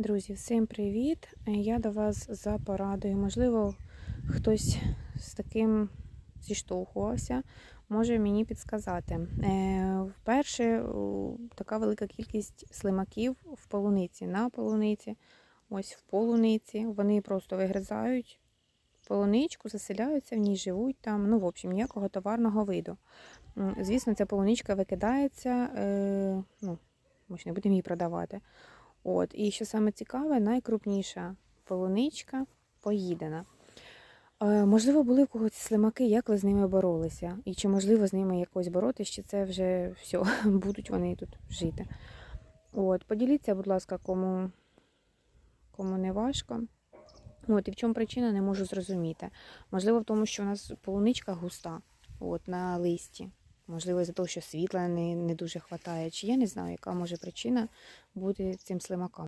Друзі, всім привіт! Е, Я до вас за порадою. Можливо, хтось з таким зіштовхувався, може мені підсказати. Е, Вперше така велика кількість слимаків в полуниці, на полуниці, ось в полуниці. Вони просто вигризають полуничку, заселяються в ній, живуть там. Ну, в общем, ніякого товарного виду. Звісно, ця полуничка викидається, е, ну, ми ж не будемо її продавати. От, і що саме цікаве, найкрупніша полуничка поїдена. Е, можливо, були в когось слимаки, як ви з ними боролися? І чи можливо з ними якось боротися, чи це вже все, будуть вони тут жити. От, поділіться, будь ласка, кому, кому не важко. От, і в чому причина, не можу зрозуміти. Можливо, в тому, що у нас полуничка густа от, на листі. Можливо, за того, що світла не, не дуже вистачає. Чи я не знаю, яка може причина бути цим слимакам.